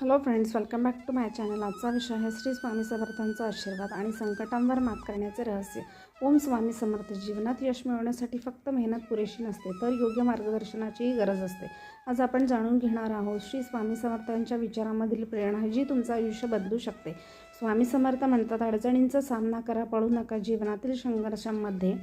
Hello friends welcome back to my channel आजचा विषय आहे श्री स्वामी समर्थांचा आशीर्वाद आणि संकटांवर मात करण्याचे रहस्य. ओम स्वामी समर्थ. जीवनात यश मिळवण्यासाठी फक्त मेहनत पुरेशी नसते तर योग्य मार्गदर्शनाचीही गरज असते. आज आपण जाणून घेणार आहोत श्री स्वामी समर्थांच्या विचारामधील प्रेरणा जी तुमचं आयुष्य बदलू शकते. स्वामी समर्थ म्हणतात अडचणींचा सामना करा पळू नका. जीवनातील संघर्षांमध्ये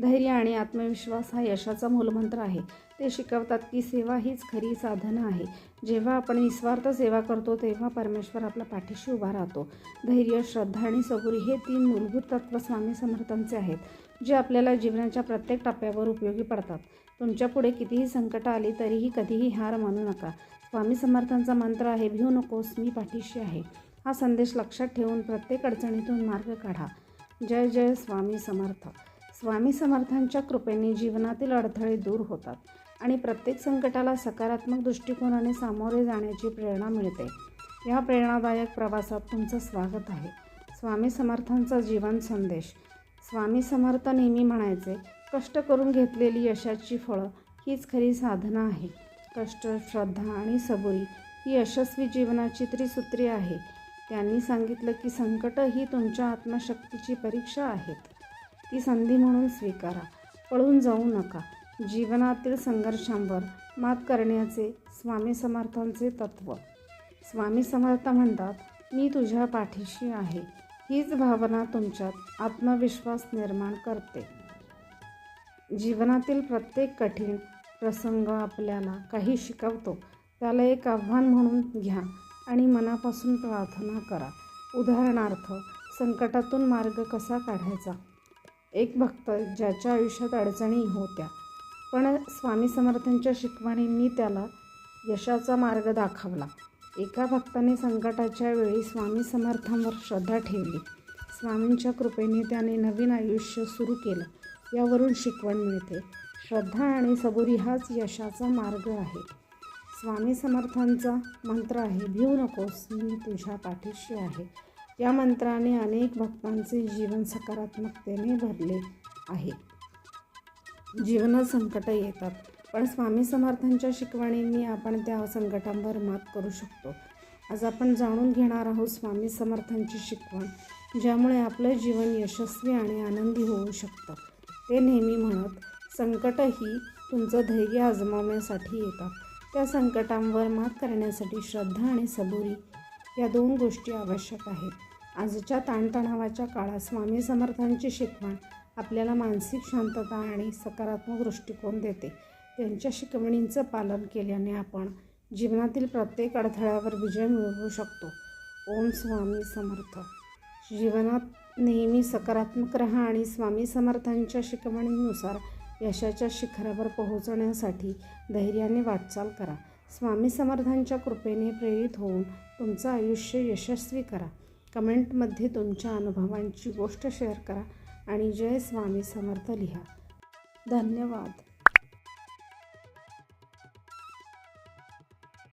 धैर्य आणि आत्मविश्वास हा यशाचा मूलमंत्र आहे. ते शिकवतात की सेवा हीच खरी साधनं आहे. जेव्हा आपण निस्वार्थ सेवा करतो तेव्हा परमेश्वर आपल्या पाठीशी उभा राहतो. धैर्य श्रद्धा आणि सबुरी हे तीन मूलभूत तत्व स्वामी समर्थांचे आहेत जे आपल्याला जीवनाच्या प्रत्येक टप्प्यावर उपयोगी पडतात. तुमच्यापुढे कितीही संकट आली तरीही कधीही हार मानू नका. स्वामी समर्थांचा मंत्र आहे भिऊ नकोस मी पाठीशी आहे. हा संदेश लक्षात ठेवून प्रत्येक अडचणीतून मार्ग काढा. जय जय स्वामी समर्थ. स्वामी समर्थांच्या कृपेने जीवनातील अडथळे दूर होतात आणि प्रत्येक संकटाला सकारात्मक दृष्टिकोनाने सामोरे जाण्याची प्रेरणा मिळते. या प्रेरणादायक प्रवासात तुमचं स्वागत आहे. स्वामी समर्थांचा जीवन संदेश. स्वामी समर्थ नेहमी म्हणायचे कष्ट करून घेतलेली यशाची फळं हीच खरी साधना आहे. कष्ट श्रद्धा आणि सबुरी ही यशस्वी जीवनाची त्रिसूत्री आहे. त्यांनी सांगितलं की संकट ही तुमच्या आत्मशक्तीची परीक्षा आहेत. ती संधी म्हणून स्वीकारा. पळून जाऊ नका. जीवनातील संघर्षांवर मात करण्याचे स्वामी समर्थांचे तत्त्व स्वामी समर्थ म्हणतात मी तुझ्या पाठीशी आहे. हीच भावना तुमच्यात आत्मविश्वास निर्माण करते. जीवनातील प्रत्येक कठीण प्रसंग आपल्याला काही शिकवतो. त्याला एक आव्हान म्हणून घ्या आणि मनापासून प्रार्थना करा. उदाहरणार्थ संकटातून मार्ग कसा काढायचा? एक भक्त ज्याच्या आयुष्यात अडचणी होत्या. पण स्वामी समर्थांच्या शिकवणींनी त्याला यशाचा मार्ग दाखवला. एका भक्ताने संकटाच्या वेळी स्वामी समर्थांवर श्रद्धा ठेवली. स्वामींच्या कृपेने त्याने नवीन आयुष्य सुरू केलं. यावरून शिकवण मिळते. श्रद्धा आणि सबुरी हाच यशाचा मार्ग आहे. स्वामी समर्थांचा मंत्र आहे भिऊ नकोस मी तुझ्या पाठीशी आहे. या मंत्राने अनेक भक्तांचे जीवन सकारात्मकतेने भरले आहे. जीवनात संकट येतात पण स्वामी समर्थांच्या शिकवणींनी आपण त्या संकटांवर मात करू शकतो. आज आपण जाणून घेणार आहोत स्वामी समर्थांची शिकवण ज्यामुळे आपलं जीवन यशस्वी आणि आनंदी होऊ शकतं. ते नेहमी म्हणत संकट ही तुमचं धैर्य आजमावण्यासाठी येतात. त्या संकटांवर मात करण्यासाठी श्रद्धा आणि सबुरी या दोन गोष्टी आवश्यक आहेत. आजच्या ताणतणावाच्या काळात स्वामी समर्थांची शिकवण आपल्याला मानसिक शांतता आणि सकारात्मक दृष्टिकोन देते. त्यांच्या शिकवणींचं पालन केल्याने आपण जीवनातील प्रत्येक अडथळ्यावर विजय मिळवू शकतो. ओम स्वामी समर्थ. जीवनात नेहमी सकारात्मक राहा आणि स्वामी समर्थांच्या शिकवणीनुसार यशाच्या शिखरावर पोहोचण्यासाठी धैर्याने वाटचाल करा. स्वामी समर्थांच्या कृपेने प्रेरित होऊन तुमचं आयुष्य यशस्वी करा. कमेंटमध्ये तुमच्या अनुभवांची गोष्ट शेअर करा आणि जय स्वामी समर्थ लिहा. धन्यवाद.